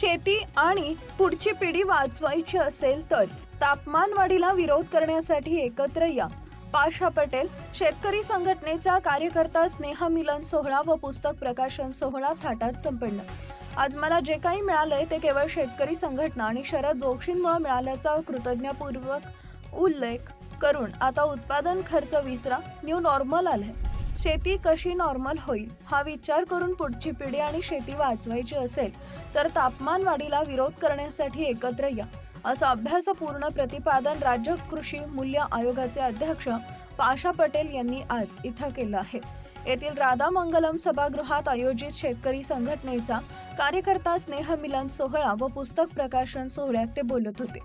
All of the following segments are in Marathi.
शेती आणि पुढची पिढी वाचवायची असेल तर तापमानवाढीला विरोध करण्यासाठी एकत्र या. पाशा पटेल शेतकरी संघटनेचा कार्यकर्ता स्नेहा मिलन सोहळा व पुस्तक प्रकाशन सोहळा थाटात संपन्न. आज मला जे काही मिळालंय ते केवळ शेतकरी संघटना आणि शरद जोशींमुळे मिळाल्याचा कृतज्ञपूर्वक उल्लेख करून आता उत्पादन खर्च विसरा न्यू नॉर्मल आलाय. शेती कशी नॉर्मल होईल हा विचार करून पुढची पिढी आणि शेती वाचवायची असेल तर तापमान वाढीला विरोध करण्यासाठी एकत्र या असं अभ्यासपूर्ण प्रतिपादन राज्य कृषी मूल्य आयोगाचे अध्यक्ष पाशा पटेल यांनी आज इथं केलं आहे. येथील राधा मंगलम सभागृहात आयोजित शेतकरी संघटनेचा कार्यकर्ता स्नेह मिलन सोहळा व पुस्तक प्रकाशन सोहळ्यात ते बोलत होते.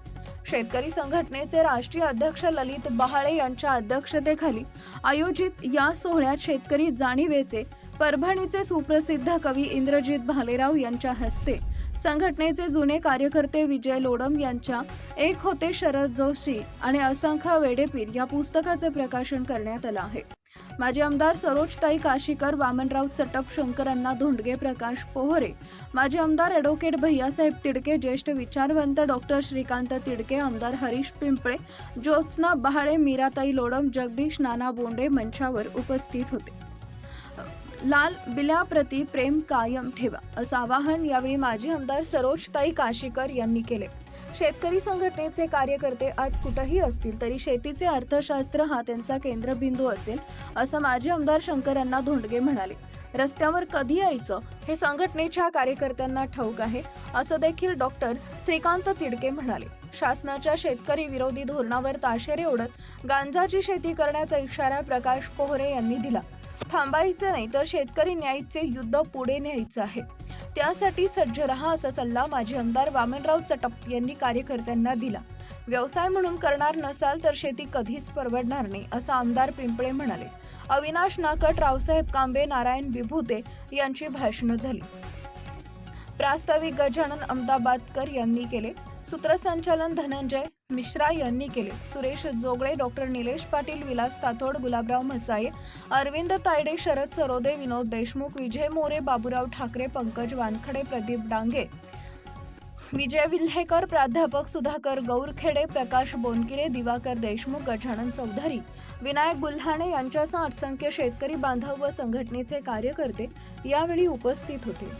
शेतकरी संघटनेचे राष्ट्रीय अध्यक्ष ललित बहाळे यांच्या अध्यक्षतेखाली आयोजित या सोहळ्यात शेतकरी जाणीवेचे परभणीचे सुप्रसिद्ध कवी इंद्रजित भालेराव यांच्या हस्ते संघटनेचे जुने कार्यकर्ते विजय लोडम यांच्या एक होते शरद जोशी आणि असंख्य वेडेपीर या पुस्तकाचे प्रकाशन करण्यात आलं आहे. माजी आमदार सरोजताई काशीकर वामनराव चटप शंकरांना धोंडगे प्रकाश पोहरे माजी आमदार ॲडव्होकेट भैयासाहेब तिडके ज्येष्ठ विचारवंत डॉक्टर श्रीकांत तिडके आमदार हरीश पिंपळे ज्योत्स्ना बहाळे मीराताई लोडम जगदीश नाना बोंडे मंचावर उपस्थित होते. लाल बिल्याप्रती प्रेम कायम ठेवा असं आवाहन यावेळी माजी आमदार सरोजताई काशीकर यांनी केले. शेतकरी संघटनेचे कार्यकर्ते आज कुठंही असतील तरी शेतीचे अर्थशास्त्र हा त्यांचा केंद्रबिंदू असेल असं माजी आमदार शंकरांना धोंडगे म्हणाले. रस्त्यावर कधी यायचं हे संघटनेच्या कार्यकर्त्यांना ठाऊक आहे असं देखील डॉक्टर श्रीकांत तिडके म्हणाले. शासनाच्या शेतकरी विरोधी धोरणावर ताशेरे ओढत गांजाची शेती करण्याचा इशारा प्रकाश पोहरे यांनी दिला. थांबायचं नाही तर शेतकरी न्यायचे युद्ध पुढे न्यायचं आहे. त्यासाठी सज्ज रहा असा सल्ला माजी आमदार वामनराव चटप यांनी कार्यकर्त्यांना दिला. व्यवसाय म्हणून करणार नसाल तर शेती कधीच परवडणार नाही असं आमदार पिंपळे म्हणाले. अविनाश नाकट रावसाहेब कांबे नारायण विभूते यांची भाषणं झाली. प्रास्ताविक गजानन अहमदाबादकर यांनी केले. सूत्रसंचालन धनंजय मिश्रा यांनी केले. सुरेश जोगळे डॉक्टर निलेश पाटील विलास तातोड गुलाबराव म्हसाई अरविंद तायडे शरद सरोदे विनोद देशमुख विजय मोरे बाबूराव ठाकरे पंकज वानखडे प्रदीप डांगे. विजय विल्हेकर प्राध्यापक सुधाकर गौरखेडे प्रकाश बोनकिरे दिवाकर देशमुख गजानन चौधरी विनायक गुल्हाणे यांच्यासह असंख्य शेतकरी बांधव व संघटनेचे कार्यकर्ते यावेळी उपस्थित होते.